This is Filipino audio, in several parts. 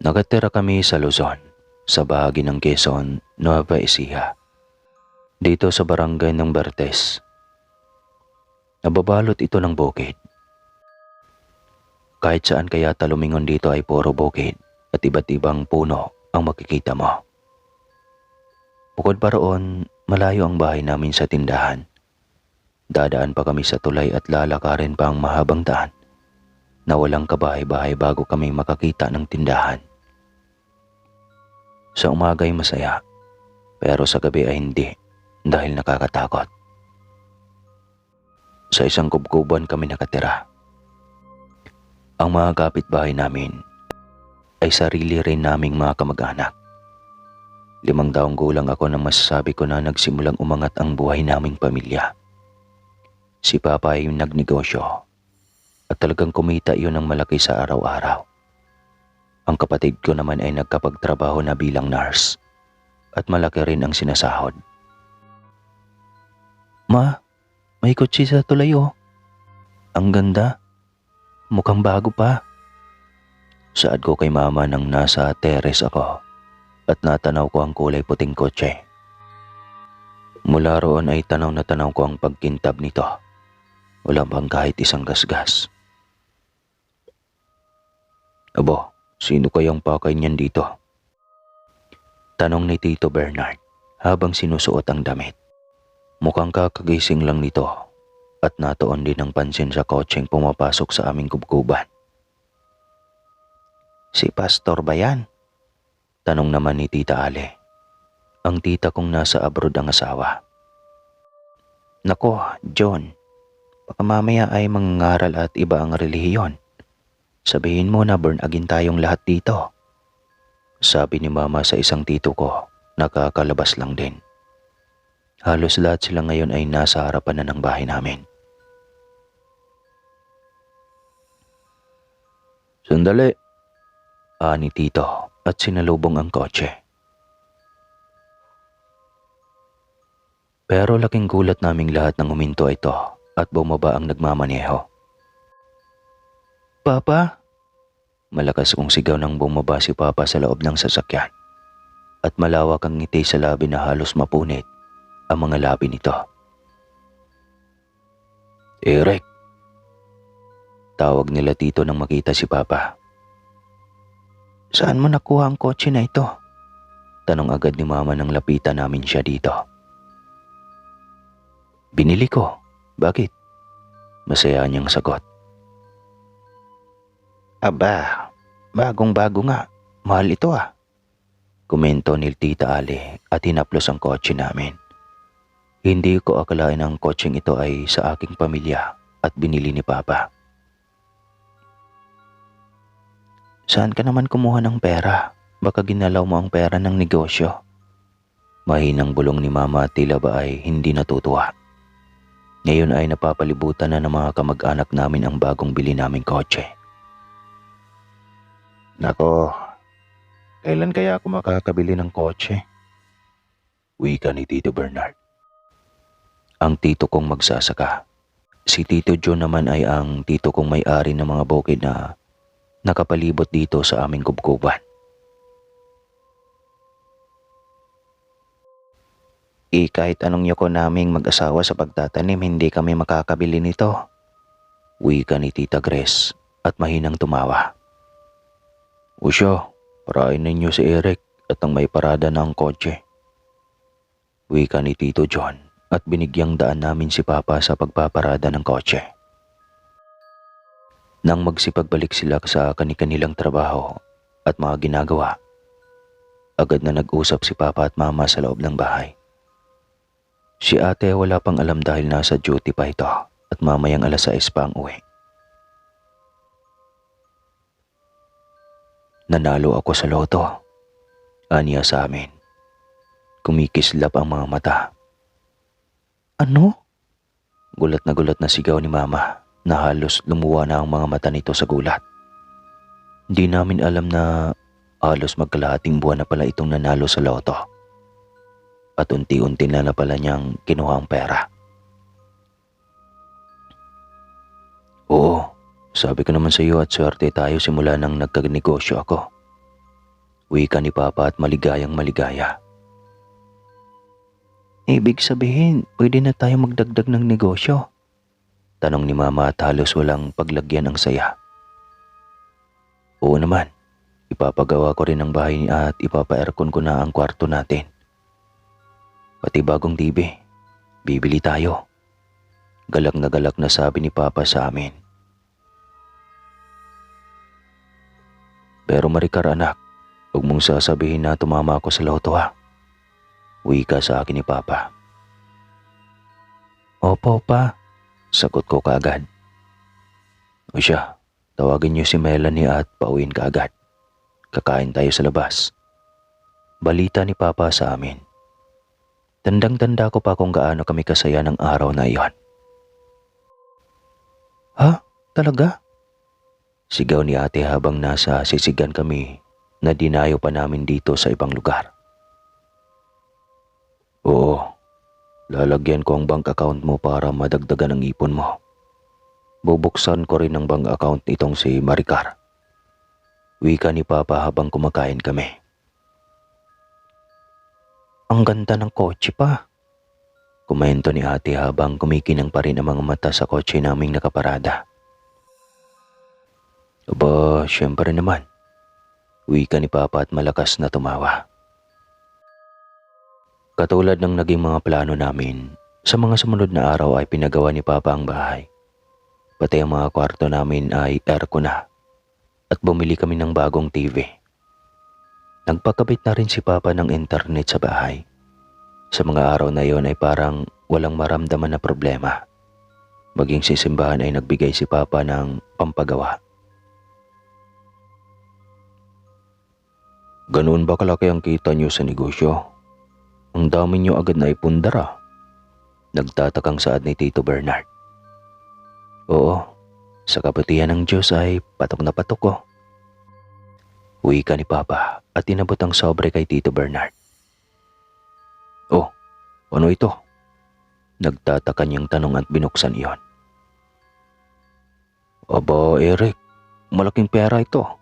Nakatira kami sa Luzon, sa bahagi ng Quezon, Nueva Ecija. Dito sa barangay ng Bertes. Nababalot ito ng bukid. Kahit saan kaya talumingon dito ay puro bukid at iba't ibang puno ang makikita mo. Bukod pa roon, malayo ang bahay namin sa tindahan. Dadaan pa kami sa tulay at lalakarin pa ang mahabang daan na walang kabahay-bahay bago kami makakita ng tindahan. Sa umaga ay masaya, pero sa gabi ay hindi dahil nakakatakot. Sa isang kubkuban kami nakatira. Ang mga kapitbahay namin ay sarili rin naming mga kamag-anak. Limang taong gulang ako nang masasabi ko na nagsimulang umangat ang buhay naming pamilya. Si Papa ay nagnegosyo at talagang kumita iyon ng malaki sa araw-araw. Ang kapatid ko naman ay nagkapagtrabaho na bilang nurse at malaki rin ang sinasahod. Ma, may kotse sa tulay oh. Ang ganda. Mukhang bago pa. Saad ko kay mama nang nasa teres ako at natanaw ko ang kulay puting kotse. Mula roon ay tanaw na tanaw ko ang pagkintab nito. Wala bang kahit isang gasgas. Abo, sino kayang pakay niyan dito? Tanong ni Tito Bernard habang sinusuot ang damit. Mukhang kakagising lang nito at natoon din ang pansin sa kotseng pumapasok sa aming kubkuban. Si Pastor ba yan? Tanong naman ni Tita Ale. Ang tita kong nasa abroad ang asawa. Nako, John. Baka mamaya ay mangaral at iba ang relihiyon. Sabihin mo na burn again tayong lahat dito. Sabi ni mama sa isang tito ko, nakakalabas lang din. Halos lahat sila ngayon ay nasa harapan na ng bahay namin. Sandali, ani tito at sinalubong ang kotse. Pero laking gulat naming lahat nang huminto ito at bumaba ang nagmamaneho. Papa? Malakas kong sigaw nang bumaba si Papa sa loob ng sasakyan at malawak ang ngiti sa labi na halos mapunit ang mga labi nito. Eric! Tawag nila tito nang makita si Papa. Saan mo nakuha ang kotse na ito? Tanong agad ni Mama nang lapitan namin siya dito. Binili ko. Bakit? Masaya niyang sagot. Aba, bagong-bago nga. Mahal ito ah. Komento ni Tita Ali at hinaplos ang kotse namin. Hindi ko akalain ang kotseng ito ay sa aking pamilya at binili ni Papa. Saan ka naman kumuha ng pera? Baka ginalaw mo ang pera ng negosyo. Mahinang bulong ni Mama tila ba ay hindi natutuwa. Ngayon ay napapalibutan na ng mga kamag-anak namin ang bagong bili naming kotse. Nako, kailan kaya ako makakabili ng kotse? Wika ni Tito Bernard. Ang tito kong magsasaka. Si Tito John naman ay ang tito kong may-ari ng mga bukid na nakapalibot dito sa aming kubkuban. Eh kahit anong yoko naming mag-asawa sa pagtatanim, hindi kami makakabili nito. Wika ni Tita Grace at mahinang tumawa. Usyo, parain ninyo si Eric at ang may parada ng kotse. Wika ni Tito John at binigyang daan namin si Papa sa pagpaparada ng kotse. Nang magsipagbalik sila sa kanilang trabaho at mga ginagawa, agad na nag-usap si Papa at Mama sa loob ng bahay. Si ate wala pang alam dahil nasa duty pa ito at mamayang alas 6 pa ang uwi. Nanalo ako sa loto. Aniya sa amin. Kumikislap ang mga mata. Ano? Gulat na gulat na sigaw ni mama na halos lumuwa na ang mga mata nito sa gulat. Hindi namin alam na halos magkalahating buwan na pala itong nanalo sa loto at unti-unti na na pala niyang kinuha ang pera. Oo, sabi ko naman sa iyo at swerte tayo simula nang nagkagnegosyo ako. Wika ni Papa at maligayang maligaya. Ibig sabihin, pwede na tayo magdagdag ng negosyo. Tanong ni Mama at halos walang paglagyan ang saya. Oo naman, ipapagawa ko rin ang bahay at ipapa-aircon ko na ang kwarto natin. Pati bagong TV, bibili tayo. Galak na galak na sabi ni Papa sa amin. Pero Maricar anak, huwag mong sasabihin na tumama ako sa loto ha. Wika sa akin ni Papa. Opo pa, sagot ko kaagad. O siya, tawagin niyo si Melanie at pauwiin ka agad. Kakain tayo sa labas. Balita ni Papa sa amin. Tandang-tanda ko pa kung gaano kami kasaya ng araw na iyon. Ha? Talaga? Sigaw ni ate habang nasa sisigan kami na dinayo pa namin dito sa ibang lugar. Oo, lalagyan ko ang bank account mo para madagdagan ang ipon mo. Bubuksan ko rin ang bank account nitong si Maricar. Wika ni Papa habang kumakain kami. Ang ganda ng kotse pa. Komento ni ate habang kumikinang pa rin ang mga mata sa kotse naming nakaparada. Aba, syempre naman. Wika ni Papa at malakas na tumawa. Katulad ng naging mga plano namin, sa mga sumunod na araw ay pinagawa ni Papa ang bahay. Pati ang mga kwarto namin ay aircon na at bumili kami ng bagong TV. Nagpakabit na rin si Papa ng internet sa bahay. Sa mga araw na yon ay parang walang maramdaman na problema. Maging si simbahan ay nagbigay si Papa ng pampagawa. Ganoon ba kalaki ang kita niyo sa negosyo? Ang dami niyo agad na ipundara. Nagtatakang saad ni Tito Bernard. Oo, sa kabutihan ng Diyos ay patok na patok ko. Uwi ka ni Papa at inabot ang sobre kay Tito Bernard. Oh, ano ito? Nagtataka niyang tanong at binuksan iyon. Aba, Eric, malaking pera ito.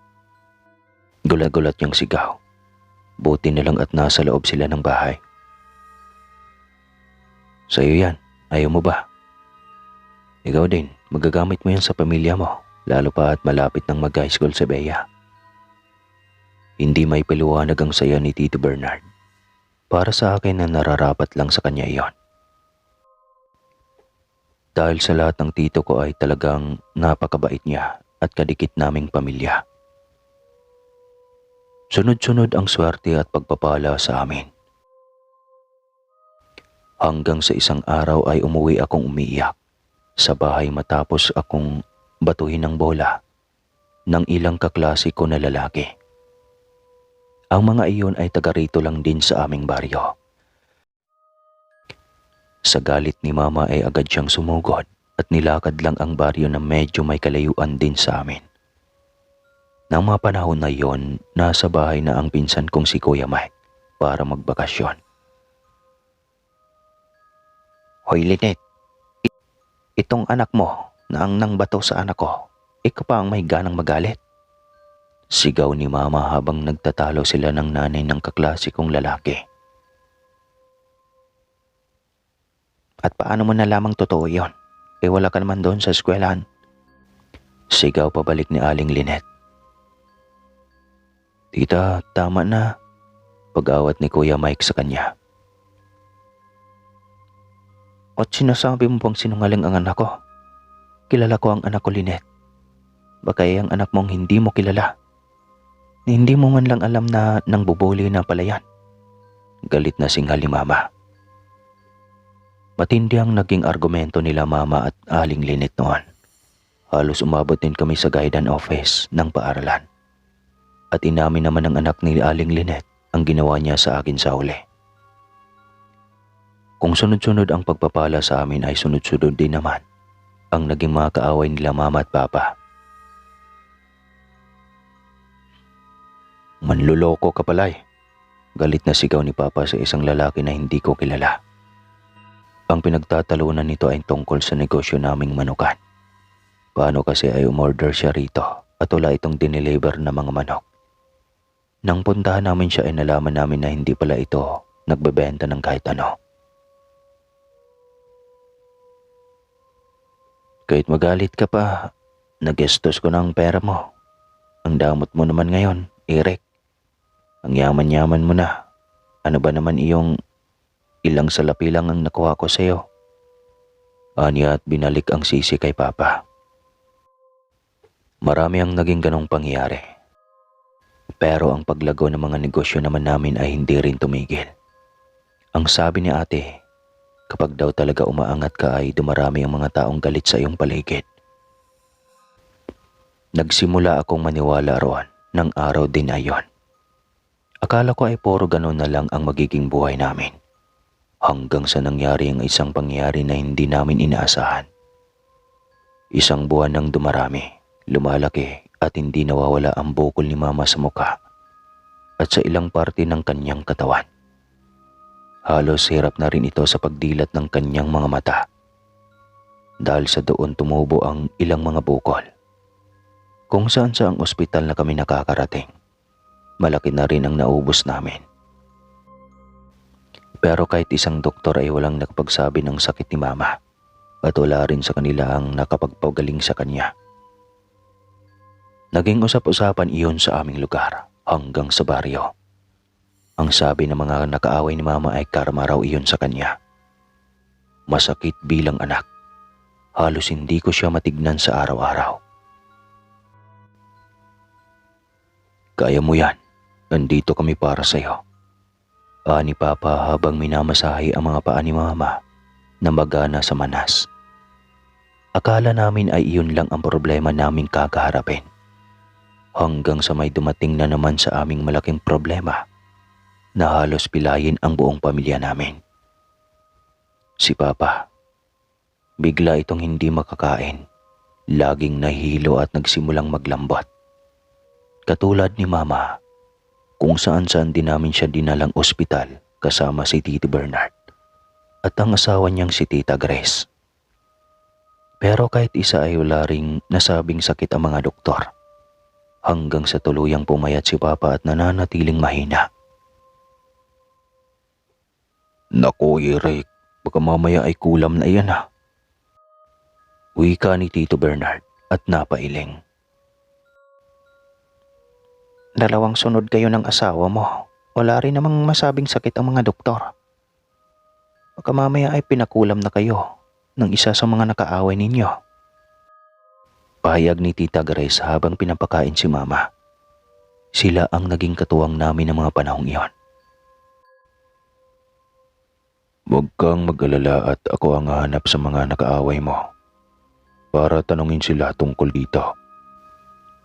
Gulat-gulat niyang sigaw. Buti na lang at nasa loob sila ng bahay. Sa'yo yan, ayaw mo ba? Ikaw din, magagamit mo yan sa pamilya mo, lalo pa at malapit ng mag-high school sa Bea. Hindi may paliwanag ang saya ni Tito Bernard. Para sa akin na nararapat lang sa kanya iyon. Dahil sa lahat ng tito ko ay talagang napakabait niya at kadikit naming pamilya. Sunod-sunod ang swerte at pagpapala sa amin. Hanggang sa isang araw ay umuwi akong umiiyak sa bahay matapos akong batuhin ng bola ng ilang kaklase ko na lalaki. Ang mga iyon ay taga rito lang din sa aming baryo. Sa galit ni mama ay agad siyang sumugod at nilakad lang ang baryo na medyo may kalayuan din sa amin. Nang mga panahon na yon, nasa bahay na ang pinsan kong si Kuya Mike para magbakasyon. Hoy it- itong anak mo na ang nangbato sa anak ko, ikaw pa ang may ganang magalit. Sigaw ni mama habang nagtatalo sila ng nanay ng kaklase kong lalaki. At paano mo nalamang totoo yon? E wala ka naman doon sa eskwelahan. Sigaw pabalik ni Aling Lynette. Tita, tama na. Pag-awat ni Kuya Mike sa kanya. At sinasabi mo bang sinungaling ang anak ko? Kilala ko ang anak ko, Lynette. Baka ang anak mong hindi mo kilala. Hindi mo man lang alam na nang bubuli na pala yan. Galit na singhal ni Mama. Matindi ang naging argumento nila Mama at Aling Lynette noon. Halos umabot din kami sa guidance office ng paaralan. At inamin naman ng anak ni Aling Lynette ang ginawa niya sa akin sa uli. Kung sunod-sunod ang pagpapala sa amin ay sunod-sunod din naman ang naging mga kaaway nila mama at papa. Manluloko ka pala eh. Galit na sigaw ni Papa sa isang lalaki na hindi ko kilala. Ang pinagtatalunan nito ay tungkol sa negosyo naming manukan. Paano kasi ay umorder siya rito at wala itong dineliver na mga manok. Nang puntahan namin siya ay nalaman namin na hindi pala ito nagbebenta ng kahit ano. Kahit magalit ka pa, nagestos ko ng pera mo. Ang damot mo naman ngayon, Eric. Ang yaman-yaman mo na. Ano ba naman iyong ilang salapi lang ang nakuha ko sa'yo? Anya at binalik ang sisi kay Papa. Marami ang naging ganong pangyayari. Pero ang paglago ng mga negosyo naman namin ay hindi rin tumigil. Ang sabi ni ate, kapag daw talaga umaangat ka ay dumarami ang mga taong galit sa iyong paligid. Nagsimula akong maniwala roon ng araw din ayon. Akala ko ay puro ganun na lang ang magiging buhay namin. Hanggang sa nangyari ang isang pangyayari na hindi namin inaasahan. Isang buwan nang dumarami, lumalaki at hindi nawawala ang bukol ni mama sa muka at sa ilang parte ng kanyang katawan. Halos hirap na rin ito sa pagdilat ng kanyang mga mata. Dahil sa doon tumubo ang ilang mga bukol. Kung saan sa ang ospital na kami nakakarating, malaki na rin ang naubos namin. Pero kahit isang doktor ay walang nakapagsabi ng sakit ni mama at wala rin sa kanila ang nakapagpagaling sa kanya. Naging usap-usapan iyon sa aming lugar hanggang sa baryo. Ang sabi ng mga nakaaway ni mama ay karma raw iyon sa kanya. Masakit bilang anak. Halos hindi ko siya matignan sa araw-araw. Kaya mo yan. Nandito kami para sa'yo. Ani Papa habang minamasahe ang mga paa ni Mama na magana sa manas. Akala namin ay iyon lang ang problema naming kakaharapin. Hanggang sa may dumating na naman sa aming malaking problema na halos pilayin ang buong pamilya namin. Si Papa, bigla itong hindi makakain, laging nahihilo at nagsimulang maglambot. Katulad ni Mama, kung saan-saan din namin siya dinalang ospital kasama si Tito Bernard at ang asawa niyang si Tita Grace. Pero kahit isa ay wala ring nasabing sakit ang mga doktor hanggang sa tuluyang pumayat si Papa at nananatiling mahina. Naku, Eric, baka mamaya ay kulam na iyan ha. Wika ni Tito Bernard at napailing. Dalawang sunod kayo ng asawa mo. Wala rin namang masabing sakit ang mga doktor. Baka mamaya ay pinakulam na kayo ng isa sa mga nakaaway ninyo. Pahayag ni Tita Grace habang pinapakain si Mama. Sila ang naging katuwang namin ng mga panahong iyon. Huwag kang mag-alala at ako ang hahanap sa mga nakaaway mo para tanungin sila tungkol dito.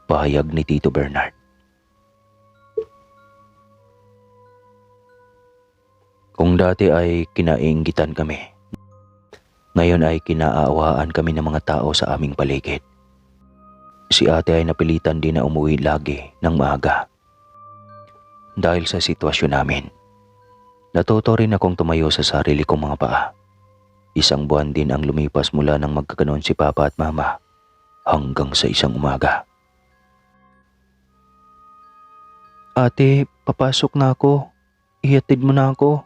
Pahayag ni Tito Bernard. Kung dati ay kinainggitan kami, ngayon ay kinaaawaan kami ng mga tao sa aming paligid. Si ate ay napilitan din na umuwi lagi ng maaga. Dahil sa sitwasyon namin, natuto rin akong tumayo sa sarili kong mga paa. Isang buwan din ang lumipas mula nang magkaganon si Papa at Mama hanggang sa isang umaga. Ate, papasok na ako. Ihatid mo na ako.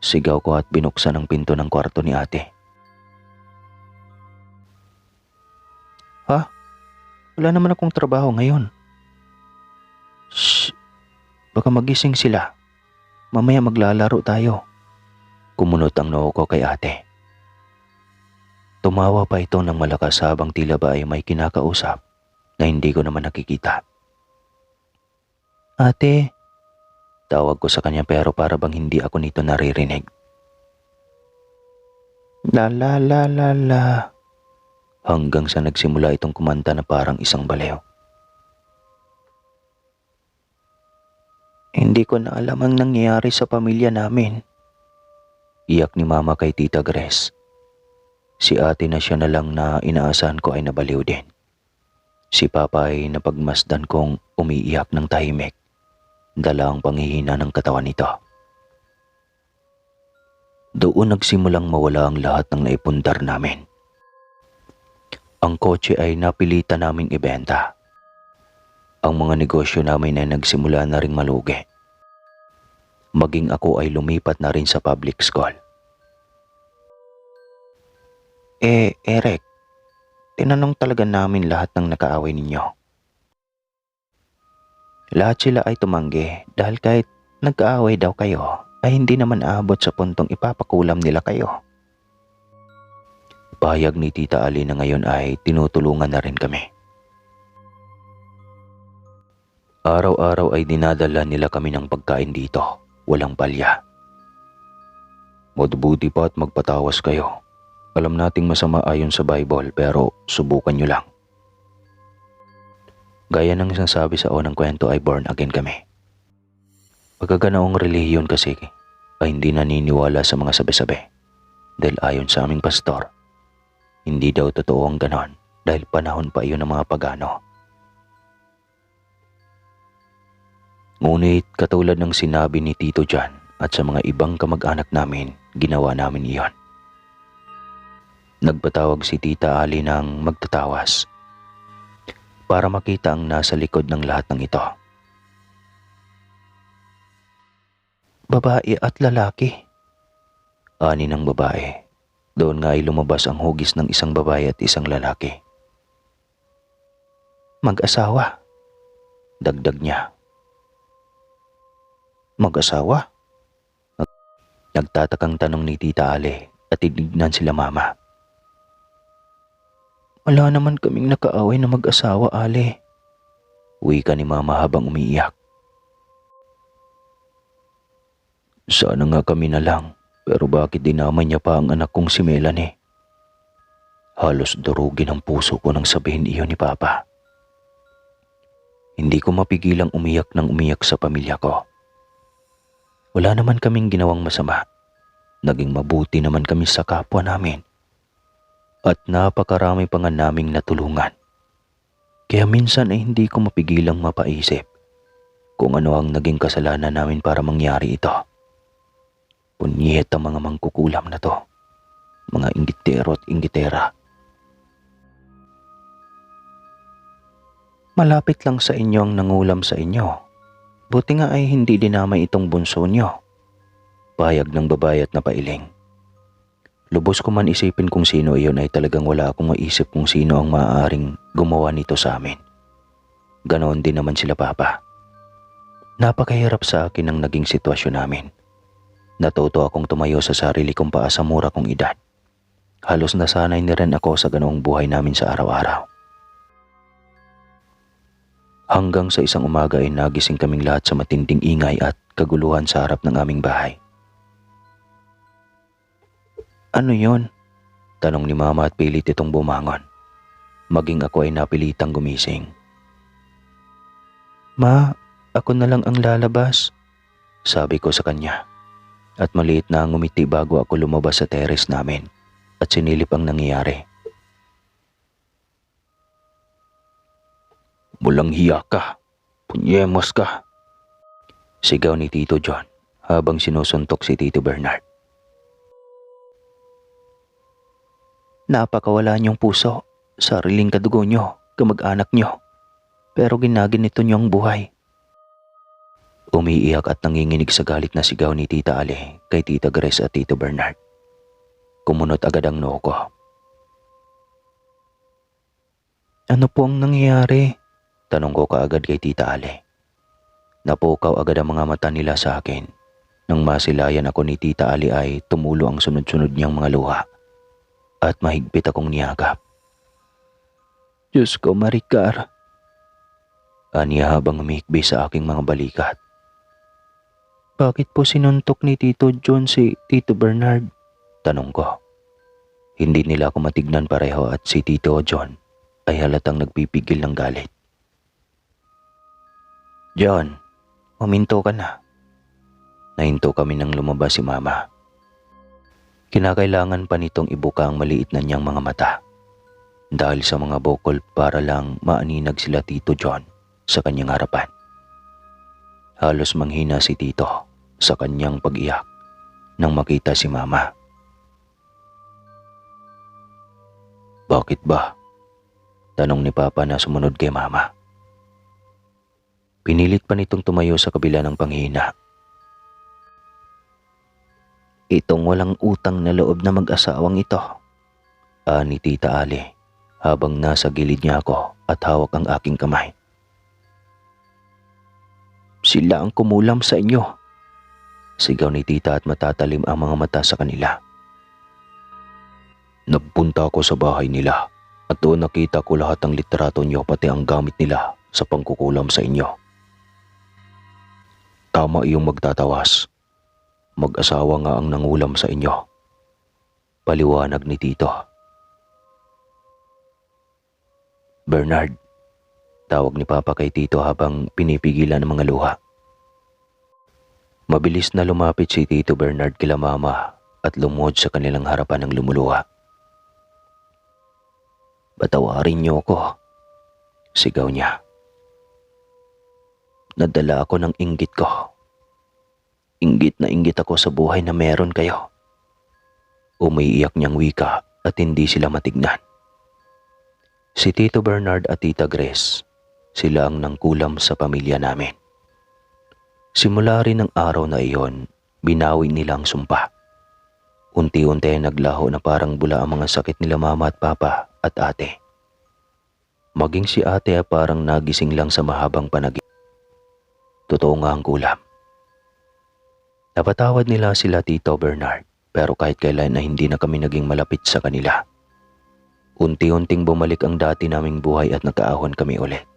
Sigaw ko at binuksan ang pinto ng kwarto ni ate. Wala naman akong trabaho ngayon. Shh! Baka magising sila. Mamaya maglalaro tayo. Kumunot ang noo ko kay ate. Tumawa pa ito ng malakas habang tila ba ay may kinakausap na hindi ko naman nakikita. Ate, Tawag ko sa kanya pero para bang hindi ako nito naririnig. La la la la la. Hanggang sa nagsimula itong kumanta na parang isang balew. Hindi ko na alam ang nangyayari sa pamilya namin. Iyak ni mama kay tita Grace. Si ate na siya na lang na inaasahan ko ay nabaliw din. Si papa ay napagmasdan kong umiiyak ng tahimik dala ang panghihina ng katawan nito. Doon nagsimulang mawala ang lahat ng naipundar namin. Ang kotse ay napilitan naming ibenta. Ang mga negosyo namin ay nagsimula na ring malugi. Maging ako ay lumipat na rin sa public school. Eh, Eric, tinanong talaga namin lahat ng nakaaway ninyo. Lahat sila ay tumanggi dahil kahit nagkaaway daw kayo, ay hindi naman aabot sa puntong ipapakulam nila kayo. Pahayag ni Tita Ali na ngayon ay tinutulungan na rin kami. Araw-araw ay dinadala nila kami ng pagkain dito, walang palya. Mabuti pa at magpatawas kayo. Alam nating masama ayon sa Bible pero subukan nyo lang. Gaya ng sinasabi sa unang kwento ay born again kami. Pagkaganaong relihiyon kasi ay hindi naniniwala sa mga sabi-sabi. Dahil ayon sa aming pastor, hindi daw totoo ang ganon dahil panahon pa iyon ng mga pagano. Ngunit katulad ng sinabi ni Tito Jan at sa mga ibang kamag-anak namin, ginawa namin iyon. Nagpatawag si Tita Ali ng magtatawas para makita ang nasa likod ng lahat ng ito. Babae at lalaki. Ani ng babae. Doon nga ay lumabas ang hugis ng isang babae at isang lalaki. Mag-asawa. Dagdag niya. Mag-asawa? Nagtatakang tanong ni Tita Ale at tinignan sila mama. Wala naman kaming nakaaway na mag-asawa, Ale. Uwi ka ni mama habang umiiyak. Sana nga kami na lang, pero bakit dinamay niya pa ang anak kong si Melanie? Halos durugin ang puso ko nang sabihin iyon ni Papa. Hindi ko mapigilang umiyak ng umiyak sa pamilya ko. Wala naman kaming ginawang masama. Naging mabuti naman kami sa kapwa namin. At napakarami pa nga naming natulungan. Kaya minsan ay hindi ko mapigilang mapaisip kung ano ang naging kasalanan namin para mangyari ito. Punyet ang mga mangkukulam na to. Mga inggitero at inggitera. Malapit lang sa inyo ang nangulam sa inyo. Buti nga ay hindi dinamay itong bunso nyo. Pahayag ng babae at napailing. Lubos ko man isipin kung sino iyon ay talagang wala akong maisip kung sino ang maaaring gumawa nito sa amin. Ganoon din naman sila papa. Napakahirap sa akin ang naging sitwasyon namin. Natuto akong tumayo sa sarili kong paa sa mura kong edad. Halos nasanay ni rin ako sa ganoong buhay namin sa araw-araw. Hanggang sa isang umaga ay nagising kaming lahat sa matinding ingay at kaguluhan sa harap ng aming bahay. Ano yon? Tanong ni mama at pilit itong bumangon. Maging ako ay napilitang gumising. Ma, ako na lang ang lalabas. Sabi ko sa kanya. At maliit na ang umiti bago ako lumabas sa teres namin at sinilip ang nangyayari. Mulang hiya ka. Punyemos ka. Sigaw ni Tito John habang sinusuntok si Tito Bernard. Napakawala niyong puso, sariling kadugo niyo, kamag-anak niyo. Pero ginaginito niyo ang buhay. Umiiyak at nanginginig sa galit na sigaw ni Tita Ale kay Tita Grace at Tito Bernard. Kumunot agad ang noo ko. Ano po ang nangyayari? Tanong ko kaagad kay Tita Ale. Napukaw agad ang mga mata nila sa akin. Nang masilayan ako ni Tita Ali ay tumulo ang sunod-sunod niyang mga luha. At mahigpit akong niyagap. Diyos ko, Maricar. Aniya habang umihikbi sa aking mga balikat. Bakit po sinuntok ni Tito John si Tito Bernard? Tanong ko. Hindi nila ako matignan pareho at si Tito John ay halatang nagpipigil ng galit. John, huminto ka na. Nahinto kami nang lumabas si Mama. Kinakailangan pa nitong ibuka ang maliit na niyang mga mata dahil sa mga bokol para lang maaninag sila Tito John sa kanyang harapan. Halos manghina si Tito sa kanyang pag-iyak nang makita si Mama. Bakit ba? Tanong ni Papa na sumunod kay Mama. Pinilit pa nitong tumayo sa kabila ng panghina. Itong walang utang na loob na mag-asawang ito. Ani Tita Ali habang nasa gilid niya ako at hawak ang aking kamay. Sila ang kumulam sa inyo. Sigaw ni tita at matatalim ang mga mata sa kanila. Nagpunta ako sa bahay nila at doon nakita ko lahat ng litrato niyo pati ang gamit nila sa pangkukulam sa inyo. Tama iyong magtatawas. Mag-asawa nga ang nangulam sa inyo. Paliwanag ni Tito. Bernard, tawag ni Papa kay Tito habang pinipigilan ng mga luha. Mabilis na lumapit si Tito Bernard kila Mama at lumuhod sa kanilang harapan ng lumuluha. Patawarin niyo ako, sigaw niya. Nadala ako ng inggit ko. Inggit na inggit ako sa buhay na meron kayo. Umiiyak niyang wika at hindi sila matignan. Si Tito Bernard at Tita Grace, sila ang nangkulam sa pamilya namin. Simula rin ng araw na iyon, binawi nilang sumpa. Unti-unti naglaho na parang bula ang mga sakit nila mama at papa at ate. Maging si ate ay parang nagising lang sa mahabang panagin. Totoo nga ang kulam. Napatawad nila sila Tito Bernard pero kahit kailan na hindi na kami naging malapit sa kanila. Unti-unting bumalik ang dati naming buhay at nakaahon kami ulit.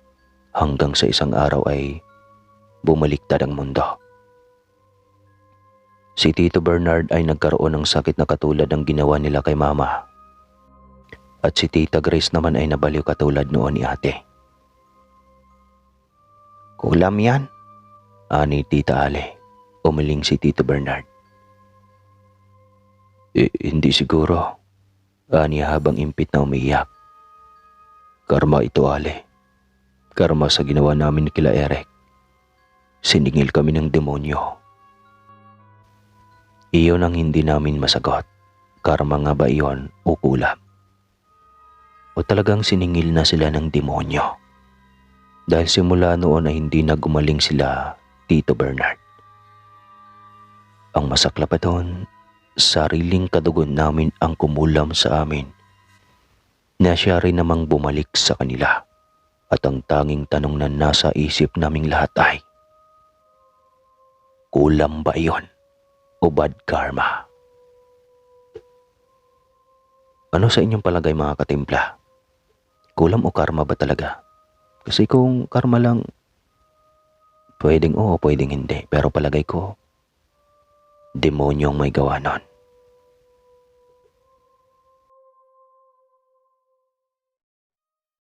Hanggang sa isang araw ay bumaliktad ang mundo. Si Tito Bernard ay nagkaroon ng sakit na katulad ng ginawa nila kay Mama. At si Tita Grace naman ay nabaliw katulad noon ni ate. Kulam yan, ani Tita Ale. Umiling si Tito Bernard. Eh, hindi siguro. Ani habang impit na umiiyak. Karma ito, Ale. Karma sa ginawa namin kila Eric. Siningil kami ng demonyo. Iyon ang hindi namin masagot. Karma nga ba iyon o kulam? O talagang siningil na sila ng demonyo? Dahil simula noon ay hindi na gumaling sila, Tito Bernard. Ang masakla pa doon, sariling kadugon namin ang kumulam sa amin na siya rin namang bumalik sa kanila. At ang tanging tanong na nasa isip naming lahat ay, Kulam ba iyon o bad karma? Ano sa inyong palagay mga katimpla? Kulam o karma ba talaga? Kasi kung karma lang, pwedeng oo, pwedeng hindi. Pero palagay ko, demonyong may gawa nun.